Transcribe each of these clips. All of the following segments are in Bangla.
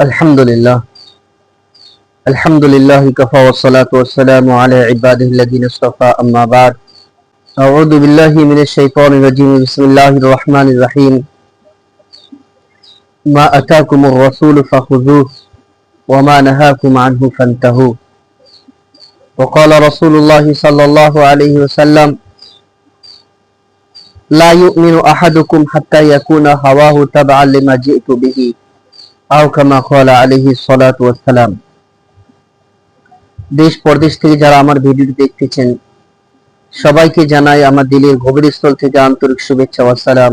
الحمد لله الحمد لله كفى والصلاة والسلام على عباده الذين اصطفى. أما بعد أعوذ بالله من الشيطان الرجيم. بسم الله الرحمن الرحيم. ما أتاكم الرسول فخذوه وما نهاكم عنه فانتهوا وقال رسول الله صلى الله عليه وسلم لا يؤمن أحدكم حتى يكون هواه تبعا لما جئت به. আও কামা কলা আলাইহি সালাতু ওয়াসসালাম। দেশ পরদেশ থেকে যারা আমার ভিডিওটি দেখতেছেন, সবাইকে জানাই আমার দিলের গভীর স্থল থেকে আন্তরিক শুভেচ্ছা ও সালাম।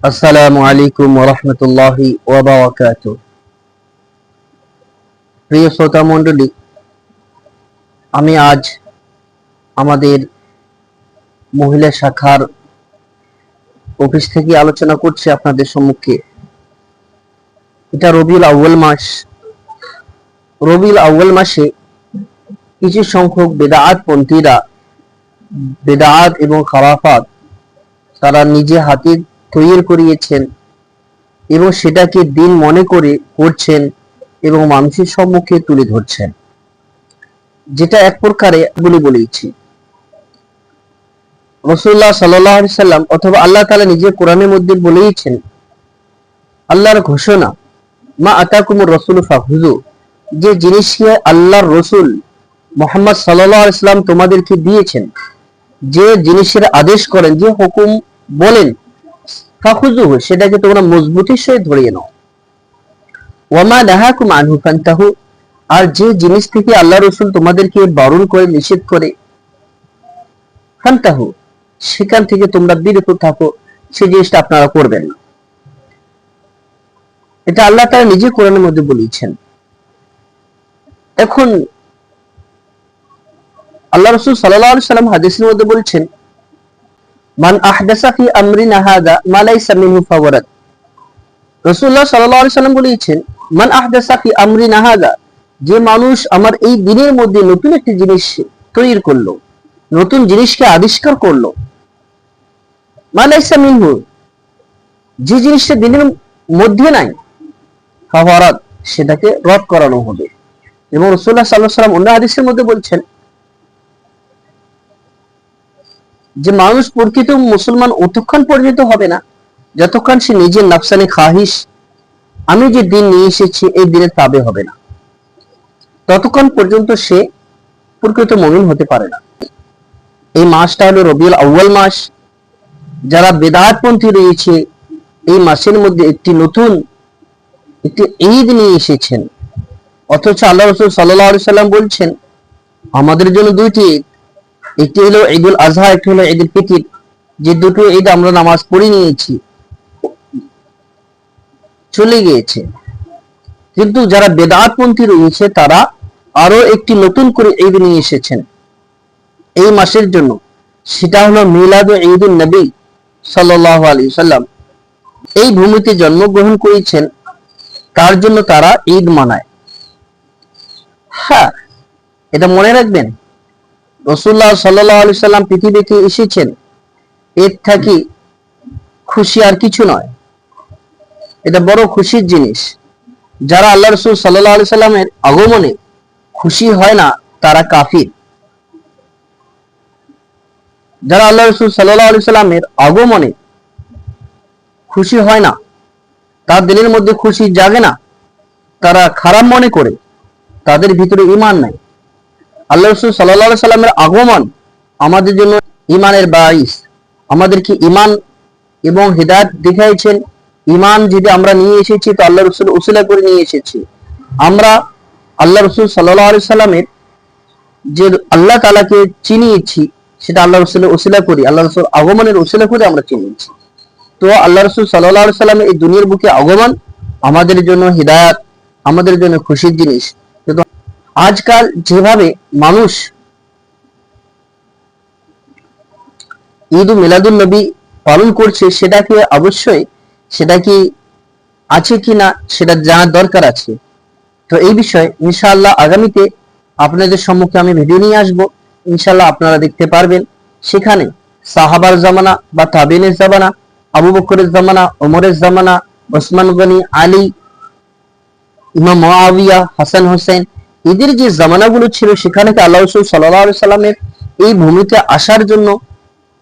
আসসালামু আলাইকুম ওয়া রাহমাতুল্লাহি ওয়া বারাকাতুহু। প্রিয় শ্রোতা মণ্ডলী, আমি আজ আমাদের মহিলা শাখার অফিস থেকে আলোচনা করছি আপনাদের সম্মুখে। এটা রবিউল আউ্য়াল মাস। রবিউল আউ্য়াল মাসে কিছু সংখ্যক বেদাআত পন্থীরা বেদাআত এবং খারাফাত তারা নিজে হাতে তৈরি করিয়েছেন এবং সেটাকে দিন মনে করে করছেন এবং মানুষের সম্মুখে তুলে ধরছেন। যেটা এক প্রকারে বলে বলেছি। রসুল্লাহ সাল্লাহ সাল্লাম অথবা আল্লাহ তালা নিজের কোরআনের মধ্যে বলেইছেন, আল্লাহর ঘোষণা মা আতাকুমুর রসুল ফাহুজু যে জিনিসকে আল্লাহর রসুল মোহাম্মদ সাল্লাহ ইসলাম তোমাদেরকে দিয়েছেন, যে জিনিসের আদেশ করেন, যে হুকুম বলেন ফাহুজু সেটাকে তোমরা মজবুতির সহিত ধরিয়ে নাও। ওয়ামা নাহাকুম আনহু আর যে জিনিস থেকে আল্লাহ রসুল তোমাদেরকে বারণ করে, নিষেধ করে, ফান্তাহু, সেখান থেকে তোমরা বিরত থাকো সেই জিনিসটা আপনারা করবেন না। এটা আল্লাহ তারা নিজে কোরআনের মধ্যে বলেছেন। এখন আল্লাহ রসুল সাল্লাহ সাল্লাম হাদিসের মধ্যে বলছেন, মান আহদাসা ফি ফাওয়ারাত সাল্লাম বলেছেন, মান আহদাসা ফি যে মানুষ আমার এই দিনের মধ্যে নতুন একটি জিনিস তৈরি করল, নতুন জিনিসকে আবিষ্কার করল, মা লাইসা মিনহু, যে জিনিসটা দিনের মধ্যে নাই ফাওয়ারাত সেটাকে রদ করানো হবে। এবং রসুল্লাহ সাল্লাহ সাল্লাম অন্য হাদিসের মধ্যে বলছেন, যে মানুষ প্রকৃত মুসলমান অতক্ষণ পর্যন্ত হবে না, যতক্ষণ সে নিজের নাফসানি খাহিস আমি যে দিন নিয়ে এসেছি, এই দিনের তাবে হবে না। ততক্ষণ পর্যন্ত সে প্রকৃত মমিন হতে পারে না। এই মাসটা হলো রবিউল আউ্য়াল মাস। যারা বেদাতপন্থী রয়েছে, এই মাসের মধ্যে একটি নতুন একটি ঈদ নিয়ে এসেছেন। অথচ আল্লাহ রসুল সাল্লাহ সাল্লাম বলছেন, আমাদের জন্য দুইটি ঈদ। একটি হলো ঈদুল আজহা একটি হলো ঈদুল ফিতির। যে দুটো ঈদ আমরা নামাজ পড়ে নিয়েছি, চলে গিয়েছে। কিন্তু যারা বেদাতপন্থী রয়েছে, তারা আরও একটি নতুন করে ঈদ নিয়ে এসেছেন। এই মাসের জন্য সেটা হলো মিলাদ ঈদুল নবী সাল্লাহ আলী সাল্লাম। এই ভূমিতে জন্মগ্রহণ করেছেন তার জন্য তারা ঈদ মানায়? হ্যাঁ এটা মনে রাখবেন। রসুল্লাহ সাল্লাহ আলি সাল্লাম পৃথিবীতে এসেছেন। এর থাকি খুশি আর কিছু নয়। এটা বড় খুশির জিনিস। যারা আল্লাহ রসুল সাল্লাহ আলি সাল্লামের আগমনে খুশি হয় না, তারা কাফির। যারা আল্লাহ রসুল সাল্লাহ আলি সাল্লামের আগমনে খুশি হয় না তার দিলের মধ্যে খুশি জাগে না। তারা খারাপ মনে করে। তাদের ভিতরে ইমান নাই। আল্লাহ রসুল সাল্লাহ সাল্লামের আগমন আমাদের জন্য ইমানের বাইস আমাদেরকে ইমান এবং হৃদায়ত দেখাইছেন। ইমান যদি আমরা নিয়ে এসেছি, তো আল্লাহ রসুল উসিলা করে নিয়ে এসেছি। আমরা আল্লাহ রসুল সাল্লাহ আলি সাল্লামের যে আল্লাহ তালাকে চিনিয়েছি, সেটা আল্লাহ রসুলের ওসিলা করি। আল্লাহ রসুল আগমনের ওসিলা করে আমরা চিনিয়েছি। তো আল্লাহ রসুল সাল্লাহ সাল্লামের এই দুনিয়ার বুকে আগমন আমাদের জন্য হৃদায়ত, আমাদের জন্য খুশির জিনিস। কিন্তু আজকাল যেভাবে মানুষ ঈদ মিলাদুল নবী পালন করছে সেটাকে অবশ্যই? সেটা কি আছে কি না সেটা জানার দরকার আছে। তো এই বিষয়ে ইনশাআল্লাহ আগামীতে আপনাদের সম্মুখে আমি ভিডিও নিয়ে আসব। ইনশাআল্লাহ আপনারা দেখতে পারবেন। সেখানে সাহাবার জামানা বা তাবিনের জামানা আবু বকরের জামানা, ওমরের জামানা, ওসমান গনি, আলী, ইমাম মুআবিয়া, হাসান হোসেন, এদের যে জামানাগুলো ছিল সেখানে আল্লাহ রসুল সাল্লাহ সাল্লামের এই ভূমিতে আসার জন্য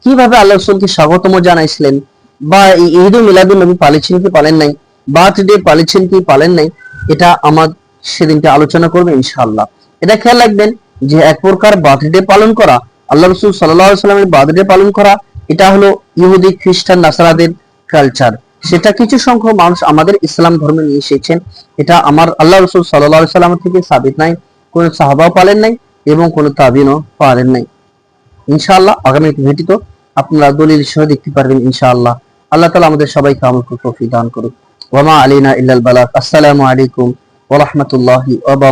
কীভাবে আল্লাহ রসুলকে স্বাগতম জানাইছিলেন? বা ঈদ মিলাদুল নবী পালিয়েছেন কি পালেন নাই? বার্থডে পালিয়েছেন কি পালেন নাই? এটা আমার সেদিনকে আলোচনা করবে ইনশাআল্লাহ। এটা খেয়াল রাখবেন যে এক প্রকার বার্থডে পালন করা, আল্লাহ রসুল সাল্লাহ সাল্লামের বার্থডে পালন করা এটা হলো ইহুদি, খ্রিস্টান, নাসারাদের কালচার সেটা কিছু সংখ্যক মানুষ আমাদের ইসলাম ধর্মে নিয়ে এসেছেন। এটা আমার আল্লাহ রসুল সাল্লাহ সাল্লাম থেকে সাবিত নাই, কোন সাহাবাও পালেন নাই এবং কোন তাবিনও পালেন নাই। ইনশাআল্লাহ আগামী ভিডিওতে আপনারা দলিল সহ দেখতে পারবেন ইনশাআল্লাহ। আল্লাহ তালা আমাদের সবাইকে আমল তৌফিক দান করুক। ওয়ামা আলিনা ইল্লাল বালাক আসসালামু আলাইকুম ওয়া রাহমাতুল্লাহি ওয়া বারাকাতুহু।